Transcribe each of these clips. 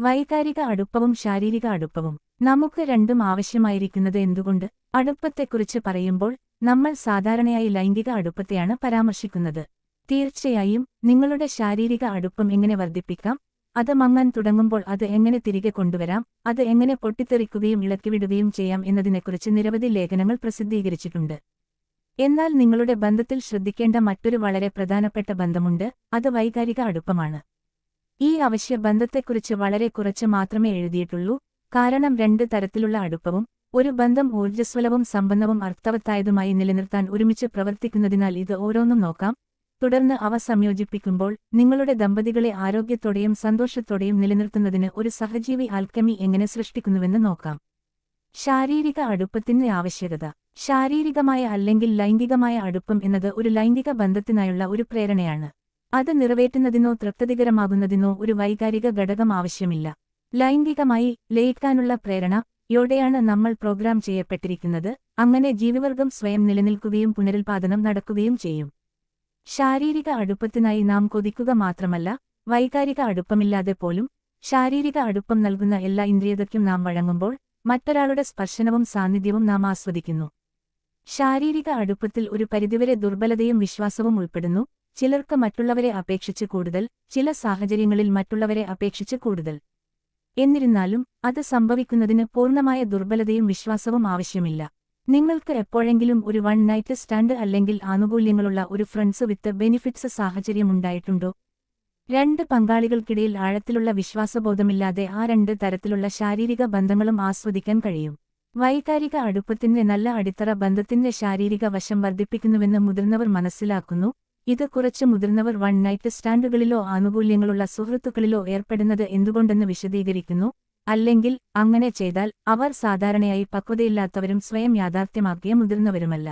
വൈകാരിക അടുപ്പവും ശാരീരിക അടുപ്പവും നമുക്ക് രണ്ടും ആവശ്യമായിരിക്കുന്നത് എന്തുകൊണ്ട്? അടുപ്പത്തെക്കുറിച്ച് പറയുമ്പോൾ നമ്മൾ സാധാരണയായി ലൈംഗിക അടുപ്പത്തെയാണ് പരാമർശിക്കുന്നത്. തീർച്ചയായും നിങ്ങളുടെ ശാരീരിക അടുപ്പം എങ്ങനെ വർദ്ധിപ്പിക്കാം? അത് മങ്ങാൻ തുടങ്ങുമ്പോൾ അത് എങ്ങനെ തിരികെ കൊണ്ടുവരാം? അത് എങ്ങനെ പൊട്ടിത്തെറിക്കുകയും ഇളക്കിവിടുകയും ചെയ്യാം എന്നതിനെക്കുറിച്ച് നിരവധി ലേഖനങ്ങൾ പ്രസിദ്ധീകരിച്ചിട്ടുണ്ട്. എന്നാൽ നിങ്ങളുടെ ബന്ധത്തിൽ ശ്രദ്ധിക്കേണ്ട മറ്റൊരു വളരെ പ്രധാനപ്പെട്ട ബന്ധമുണ്ട് അത് വൈകാരിക അടുപ്പമാണ്. ഈ അവശ്യ ബന്ധത്തെക്കുറിച്ച് വളരെ കുറച്ച് മാത്രമേ എഴുതിയിട്ടുള്ളൂ. കാരണം രണ്ട് തരത്തിലുള്ള അടുപ്പവും ഒരു ബന്ധം ഊർജസ്വലവും സമ്പന്നവും അർത്ഥവത്തായതുമായി നിലനിർത്താൻ ഒരുമിച്ച് പ്രവർത്തിക്കുന്നതിനാൽ ഇത് ഓരോന്നും നോക്കാം. തുടർന്ന് അവ സംയോജിപ്പിക്കുമ്പോൾ നിങ്ങളുടെ ദമ്പതികളെ ആരോഗ്യത്തോടെയും സന്തോഷത്തോടെയും നിലനിർത്തുന്നതിന് ഒരു സഹജീവി ആൽക്കമി എങ്ങനെ സൃഷ്ടിക്കുന്നുവെന്ന് നോക്കാം. ശാരീരിക അടുപ്പത്തിന്റെ ആവശ്യകത. ശാരീരികമായ അല്ലെങ്കിൽ ലൈംഗികമായ അടുപ്പം എന്നത് ഒരു ലൈംഗിക ബന്ധത്തിനായുള്ള ഒരു പ്രേരണയാണ്. അത് നിറവേറ്റുന്നതിനോ തൃപ്തികരമാകുന്നതിനോ ഒരു വൈകാരിക ഘടകം ആവശ്യമില്ല. ലൈംഗികമായി ലയിക്കാനുള്ള പ്രേരണ യോടെയാണ് നമ്മൾ പ്രോഗ്രാം ചെയ്യപ്പെട്ടിരിക്കുന്നത്. അങ്ങനെ ജീവിവർഗം സ്വയം നിലനിൽക്കുകയും പുനരുൽപാദനം നടക്കുകയും ചെയ്യും. ശാരീരിക അടുപ്പത്തിനായി നാം കൊതിക്കുക മാത്രമല്ല വൈകാരിക അടുപ്പമില്ലാതെ പോലും ശാരീരിക അടുപ്പം നൽകുന്ന എല്ലാ ഇന്ദ്രിയതയ്ക്കും നാം വഴങ്ങുമ്പോൾ മറ്റൊരാളുടെ സ്പർശനവും സാന്നിധ്യവും നാം ആസ്വദിക്കുന്നു. ശാരീരിക അടുപ്പത്തിൽ ഒരു പരിധിവരെ ദുർബലതയും വിശ്വാസവും ഉൾപ്പെടുന്നു. ചിലർക്ക് മറ്റുള്ളവരെ അപേക്ഷിച്ച് കൂടുതൽ ചില സാഹചര്യങ്ങളിൽ മറ്റുള്ളവരെ അപേക്ഷിച്ച് കൂടുതൽ. എന്നിരുന്നാലും അത് സംഭവിക്കുന്നതിന് പൂർണമായ ദുർബലതയും വിശ്വാസവും ആവശ്യമില്ല. നിങ്ങൾക്ക് എപ്പോഴെങ്കിലും ഒരു വൺ നൈറ്റ് സ്റ്റാൻഡ് അല്ലെങ്കിൽ ആനുകൂല്യങ്ങളുള്ള ഒരു ഫ്രണ്ട്സ് വിത്ത് ബെനിഫിറ്റ്സ് സാഹചര്യമുണ്ടായിട്ടുണ്ടോ രണ്ട് പങ്കാളികൾക്കിടയിൽ ആഴത്തിലുള്ള വിശ്വാസബോധമില്ലാതെ ആ രണ്ട് തരത്തിലുള്ള ശാരീരിക ബന്ധങ്ങളും ആസ്വദിക്കാൻ കഴിയും. വൈകാരിക അടുപ്പത്തിന്റെ നല്ല അടിത്തറ ബന്ധത്തിന്റെ ശാരീരിക വശം വർദ്ധിപ്പിക്കുന്നുവെന്ന് മുതിർന്നവർ മനസ്സിലാക്കുന്നു. ഇത് കുറച്ച് മുതിർന്നവർ വൺ നൈറ്റ് സ്റ്റാൻഡുകളിലോ ആനുകൂല്യങ്ങളുള്ള സുഹൃത്തുക്കളിലോ ഏർപ്പെടുന്നത് എന്തുകൊണ്ടെന്ന് വിശദീകരിക്കുന്നു. അല്ലെങ്കിൽ അങ്ങനെ ചെയ്താൽ അവർ സാധാരണയായി പക്വതയില്ലാത്തവരും സ്വയം യാഥാർത്ഥ്യമാക്കിയ മുതിർന്നവരുമല്ല.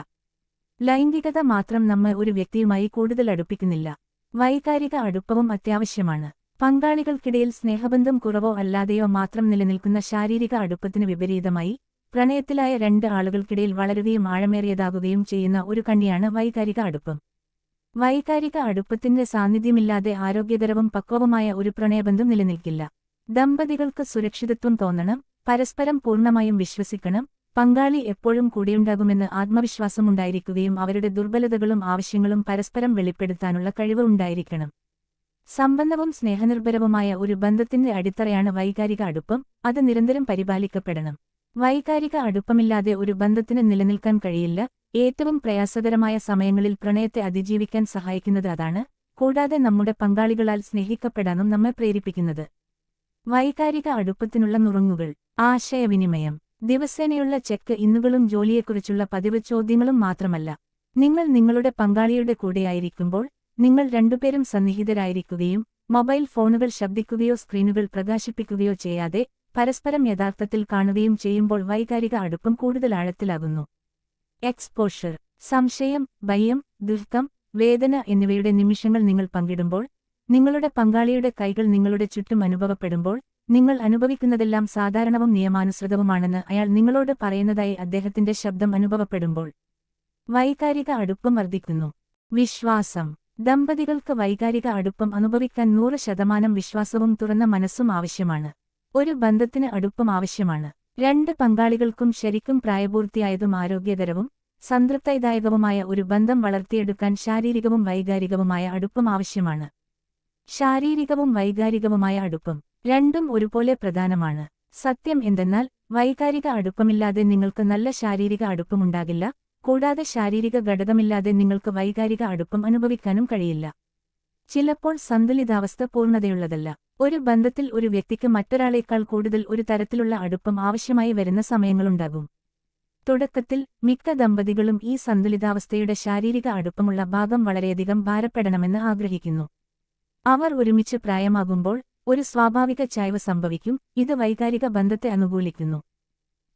ലൈംഗികത മാത്രം നമ്മെ ഒരു വ്യക്തിയുമായി കൂടുതൽ അടുപ്പിക്കുന്നില്ല. വൈകാരിക അടുപ്പവും അത്യാവശ്യമാണ്. പങ്കാളികൾക്കിടയിൽ സ്നേഹബന്ധം കുറവോ അല്ലാതെയോ മാത്രം നിലനിൽക്കുന്ന ശാരീരിക അടുപ്പത്തിന് വിപരീതമായി പ്രണയത്തിലായ രണ്ട് ആളുകൾക്കിടയിൽ വളരുകയും ആഴമേറിയതാകുകയും ചെയ്യുന്ന ഒരു കണ്ണിയാണ് വൈകാരിക അടുപ്പം. വൈകാരിക അടുപ്പത്തിന്റെ സാന്നിധ്യമില്ലാതെ ആരോഗ്യകരവും പക്വവുമായ ഒരു പ്രണയബന്ധം നിലനിൽക്കില്ല. ദമ്പതികൾക്ക് സുരക്ഷിതത്വം തോന്നണം പരസ്പരം പൂർണമായും വിശ്വസിക്കണം പങ്കാളി എപ്പോഴും കൂടെയുണ്ടാകുമെന്ന് ആത്മവിശ്വാസമുണ്ടായിരിക്കുകയും അവരുടെ ദുർബലതകളും ആവശ്യങ്ങളും പരസ്പരം വെളിപ്പെടുത്താനുള്ള കഴിവ് ഉണ്ടായിരിക്കണം. സമ്പന്നവും സ്നേഹനിർഭരവുമായ ഒരു ബന്ധത്തിന്റെ അടിത്തറയാണ് വൈകാരിക അടുപ്പം അത് നിരന്തരം പരിപാലിക്കപ്പെടണം. വൈകാരിക അടുപ്പമില്ലാതെ ഒരു ബന്ധത്തിന് നിലനിൽക്കാൻ കഴിയില്ല ഏറ്റവും പ്രയാസകരമായ സമയങ്ങളിൽ പ്രണയത്തെ അതിജീവിക്കാൻ സഹായിക്കുന്നത് അതാണ് കൂടാതെ നമ്മുടെ പങ്കാളികളാൽ സ്നേഹിക്കപ്പെടാനും നമ്മെ പ്രേരിപ്പിക്കുന്നത്. വൈകാരിക അടുപ്പത്തിനുള്ള നുറങ്ങുകൾ ആശയവിനിമയം ദിവസേനയുള്ള ചെക്ക് ഇന്നുകളും ജോലിയെക്കുറിച്ചുള്ള പതിവ് ചോദ്യങ്ങളും മാത്രമല്ല. നിങ്ങൾ നിങ്ങളുടെ പങ്കാളിയുടെ കൂടെയായിരിക്കുമ്പോൾ നിങ്ങൾ രണ്ടുപേരും സന്നിഹിതരായിരിക്കുകയും മൊബൈൽ ഫോണുകൾ ശബ്ദിക്കുകയോ സ്ക്രീനുകൾ പ്രകാശിപ്പിക്കുകയോ ചെയ്യാതെ പരസ്പരം യഥാർത്ഥത്തിൽ കാണുകയും ചെയ്യുമ്പോൾ വൈകാരിക അടുപ്പം കൂടുതൽ ആഴത്തിലാകുന്നു. എക്സ്പോഷർ സംശയം ഭയം ദുഃഖം വേദന എന്നിവയുടെ നിമിഷങ്ങൾ നിങ്ങൾ പങ്കിടുമ്പോൾ നിങ്ങളുടെ പങ്കാളിയുടെ കൈകൾ നിങ്ങളുടെ ചുറ്റും അനുഭവപ്പെടുമ്പോൾ നിങ്ങൾ അനുഭവിക്കുന്നതെല്ലാം സാധാരണവും നിയമാനുസൃതവുമാണെന്ന് അയാൾ നിങ്ങളോട് പറയുന്നതായി അദ്ദേഹത്തിന്റെ ശബ്ദം അനുഭവപ്പെടുമ്പോൾ വൈകാരിക അടുപ്പം വർദ്ധിക്കുന്നു. വിശ്വാസം ദമ്പതികൾക്ക് വൈകാരിക അടുപ്പം അനുഭവിക്കാൻ നൂറ് ശതമാനം വിശ്വാസവും തുറന്ന മനസ്സും ആവശ്യമാണ്. ഒരു ബന്ധത്തിന് അടുപ്പം ആവശ്യമാണ്. രണ്ട് പങ്കാളികൾക്കും ശരിക്കും പ്രായപൂർത്തിയായതും ആരോഗ്യകരവും സംതൃപ്തിദായകവുമായ ഒരു ബന്ധം വളർത്തിയെടുക്കാൻ ശാരീരികവും വൈകാരികവുമായ അടുപ്പം ആവശ്യമാണ്. ശാരീരികവും വൈകാരികവുമായ അടുപ്പം രണ്ടും ഒരുപോലെ പ്രധാനമാണ്. സത്യം എന്തെന്നാൽ വൈകാരിക അടുപ്പമില്ലാതെ നിങ്ങൾക്ക് നല്ല ശാരീരിക അടുപ്പമുണ്ടാകില്ല കൂടാതെ ശാരീരിക ഘടകമില്ലാതെ നിങ്ങൾക്ക് വൈകാരിക അടുപ്പം അനുഭവിക്കാനും കഴിയില്ല. ചിലപ്പോൾ സന്തുലിതാവസ്ഥ പൂർണതയുള്ളതല്ല. ഒരു ബന്ധത്തിൽ ഒരു വ്യക്തിക്ക് മറ്റൊരാളേക്കാൾ കൂടുതൽ ഒരു തരത്തിലുള്ള അടുപ്പം ആവശ്യമായി വരുന്ന സമയങ്ങളുണ്ടാകും. തുടക്കത്തിൽ മിക്ക ദമ്പതികളും ഈ സന്തുലിതാവസ്ഥയുടെ ശാരീരിക അടുപ്പമുള്ള ഭാഗം വളരെയധികം ഭാരപ്പെടണമെന്ന് ആഗ്രഹിക്കുന്നു. അവർ ഒരുമിച്ച് പ്രായമാകുമ്പോൾ ഒരു സ്വാഭാവിക ചായ്വ് സംഭവിക്കും ഇത് വൈകാരിക ബന്ധത്തെ അനുകൂലിക്കുന്നു.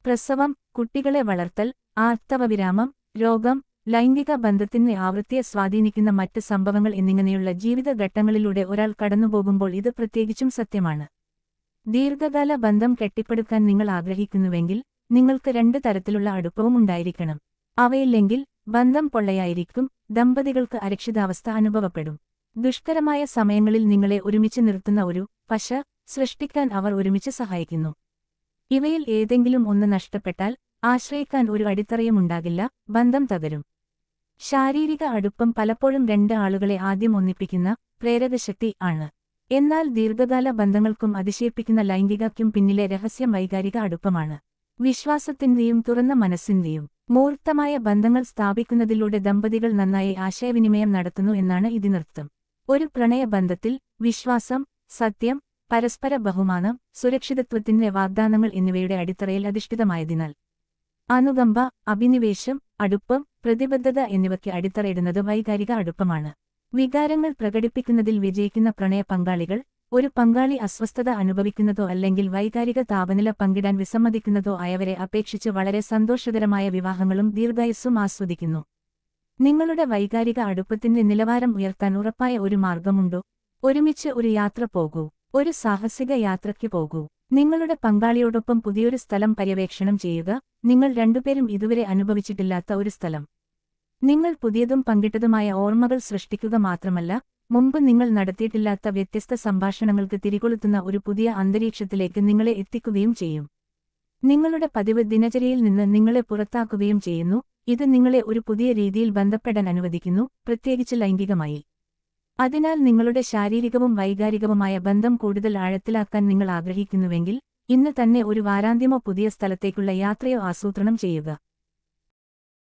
പ്രസവം കുട്ടികളെ വളർത്തൽ ആർത്തവവിരാമം രോഗം ലൈംഗിക ബന്ധത്തിന്റെ ആവൃത്തിയെ സ്വാധീനിക്കുന്ന മറ്റ് സംഭവങ്ങൾ എന്നിങ്ങനെയുള്ള ജീവിത ഘട്ടങ്ങളിലൂടെ ഒരാൾ കടന്നുപോകുമ്പോൾ ഇത് പ്രത്യേകിച്ചും സത്യമാണ്. ദീർഘകാല ബന്ധം കെട്ടിപ്പടുക്കാൻ നിങ്ങൾ ആഗ്രഹിക്കുന്നുവെങ്കിൽ നിങ്ങൾക്ക് രണ്ട് തരത്തിലുള്ള അടുപ്പവും ഉണ്ടായിരിക്കണം. അവയില്ലെങ്കിൽ ബന്ധം പൊള്ളയായിരിക്കും ദമ്പതികൾക്ക് അരക്ഷിതാവസ്ഥ അനുഭവപ്പെടും. ദുഷ്കരമായ സമയങ്ങളിൽ നിങ്ങളെ ഒരുമിച്ച് നിർത്തുന്ന ഒരു പശ സൃഷ്ടിക്കാൻ അവർ ഒരുമിച്ച് സഹായിക്കുന്നു. ഇവയിൽ ഏതെങ്കിലും ഒന്ന് നഷ്ടപ്പെട്ടാൽ ആശ്രയിക്കാൻ ഒരു അടിത്തറയും ഉണ്ടാകില്ല ബന്ധം തകരും. ശാരീരിക അടുപ്പം പലപ്പോഴും രണ്ട് ആളുകളെ ആദ്യം ഒന്നിപ്പിക്കുന്ന പ്രേരകശക്തി ആണ്. എന്നാൽ ദീർഘകാല ബന്ധങ്ങൾക്കും അതിശയിപ്പിക്കുന്ന ലൈംഗികയ്ക്കും പിന്നിലെ രഹസ്യം വൈകാരിക അടുപ്പമാണ്. വിശ്വാസത്തിന്റെയും തുറന്ന മനസ്സിന്റെയും മൂർത്തമായ ബന്ധങ്ങൾ സ്ഥാപിക്കുന്നതിലൂടെ ദമ്പതികൾ നന്നായി ആശയവിനിമയം നടത്തുന്നു എന്നാണ് ഇതിനർത്ഥം. ഒരു പ്രണയബന്ധത്തിൽ വിശ്വാസം സത്യം പരസ്പര ബഹുമാനം സുരക്ഷിതത്വത്തിന്റെ വാഗ്ദാനങ്ങൾ എന്നിവയുടെ അടിത്തറയിൽ അധിഷ്ഠിതമായതിനാൽ. അനുകമ്പ അഭിനിവേശം അടുപ്പം പ്രതിബദ്ധത എന്നിവയ്ക്ക് അടിത്തറയിടുന്നത് വൈകാരിക അടുപ്പമാണ്. വികാരങ്ങൾ പ്രകടിപ്പിക്കുന്നതിൽ വിജയിക്കുന്ന പ്രണയ പങ്കാളികൾ ഒരു പങ്കാളി അസ്വസ്ഥത അനുഭവിക്കുന്നതോ അല്ലെങ്കിൽ വൈകാരിക താപനില പങ്കിടാൻ വിസമ്മതിക്കുന്നതോ ആയവരെ അപേക്ഷിച്ച് വളരെ സന്തോഷകരമായ വിവാഹങ്ങളും ദീർഘായുസ്സും ആസ്വദിക്കുന്നു. നിങ്ങളുടെ വൈകാരിക അടുപ്പത്തിന്റെ നിലവാരം ഉയർത്താൻ ഉറപ്പായ ഒരു മാർഗമുണ്ടോ? ഒരുമിച്ച് ഒരു യാത്ര പോകൂ. ഒരു സാഹസിക യാത്രയ്ക്ക് പോകൂ. നിങ്ങളുടെ പങ്കാളിയോടൊപ്പം പുതിയൊരു സ്ഥലം പര്യവേക്ഷണം ചെയ്യുക. നിങ്ങൾ രണ്ടുപേരും ഇതുവരെ അനുഭവിച്ചിട്ടില്ലാത്ത ഒരു സ്ഥലം. നിങ്ങൾ പുതിയതും പങ്കിട്ടതുമായ ഓർമ്മകൾ സൃഷ്ടിക്കുക മാത്രമല്ല മുമ്പ് നിങ്ങൾ നടത്തിയിട്ടില്ലാത്ത വ്യത്യസ്ത സംഭാഷണങ്ങൾക്ക് തിരികൊളുത്തുന്ന ഒരു പുതിയ അന്തരീക്ഷത്തിലേക്ക് നിങ്ങളെ എത്തിക്കുകയും ചെയ്യും. നിങ്ങളുടെ പതിവ് ദിനചര്യയിൽ നിന്ന് നിങ്ങളെ പുറത്താക്കുകയും ചെയ്യുന്നു ഇത് നിങ്ങളെ ഒരു പുതിയ രീതിയിൽ ബന്ധപ്പെടാൻ അനുവദിക്കുന്നു പ്രത്യേകിച്ച് ലൈംഗികമായി. അതിനാൽ നിങ്ങളുടെ ശാരീരികവും വൈകാരികവുമായ ബന്ധം കൂടുതൽ ആഴത്തിലാക്കാൻ നിങ്ങൾ ആഗ്രഹിക്കുന്നുവെങ്കിൽ ഇന്ന് തന്നെ ഒരു വാരാന്ത്യമോ പുതിയ സ്ഥലത്തേക്കുള്ള യാത്രയോ ആസൂത്രണം ചെയ്യുക.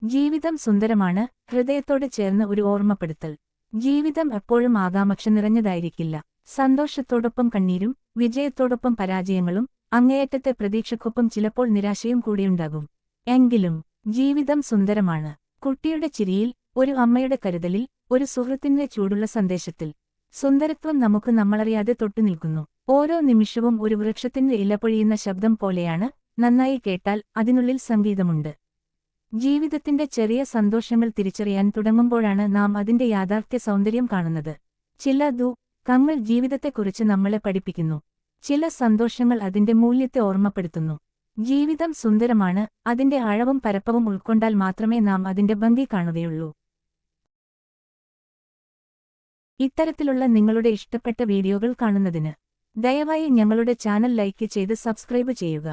ജീവിതം സുന്ദരമാണ് ഹൃദയത്തോട് ചേർന്ന് ഒരു ഓർമ്മപ്പെടുത്തൽ. ജീവിതം എപ്പോഴും ആകാംക്ഷ നിറഞ്ഞതായിരിക്കില്ല. സന്തോഷത്തോടൊപ്പം കണ്ണീരും വിജയത്തോടൊപ്പം പരാജയങ്ങളും അങ്ങേയറ്റത്തെ പ്രതീക്ഷക്കൊപ്പം ചിലപ്പോൾ നിരാശയും കൂടിയുണ്ടാകും എങ്കിലും ജീവിതം സുന്ദരമാണ്. കുട്ടിയുടെ ചിരിയിൽ ഒരു അമ്മയുടെ കരുതലിൽ ഒരു സുഹൃത്തിന്റെ ചൂടുള്ള സന്ദേശത്തിൽ. സുന്ദരത്വം നമുക്ക് നമ്മളറിയാതെ തൊട്ടുനിൽക്കുന്നു. ഓരോ നിമിഷവും ഒരു വൃക്ഷത്തിന്റെ ഇലപൊഴിയുന്ന ശബ്ദം പോലെയാണ് നന്നായി കേട്ടാൽ അതിനുള്ളിൽ സംഗീതമുണ്ട്. ജീവിതത്തിന്റെ ചെറിയ സന്തോഷങ്ങൾ തിരിച്ചറിയാൻ തുടങ്ങുമ്പോഴാണ് നാം അതിന്റെ യാഥാർത്ഥ്യ സൗന്ദര്യം കാണുന്നത്. ചില ദു കങ്ങൾ ജീവിതത്തെക്കുറിച്ച് നമ്മളെ പഠിപ്പിക്കുന്നു. ചില സന്തോഷങ്ങൾ അതിന്റെ മൂല്യത്തെ ഓർമ്മപ്പെടുത്തുന്നു. ജീവിതം സുന്ദരമാണ് അതിന്റെ അഴവും പരപ്പവും ഉൾക്കൊണ്ടാൽ മാത്രമേ നാം അതിന്റെ ഭംഗി കാണുകയുള്ളൂ. ഇത്തരത്തിലുള്ള നിങ്ങളുടെ ഇഷ്ടപ്പെട്ട വീഡിയോകൾ കാണുന്നതിന് ദയവായി ഞങ്ങളുടെ ചാനൽ ലൈക്ക് ചെയ്ത് സബ്സ്ക്രൈബ് ചെയ്യുക.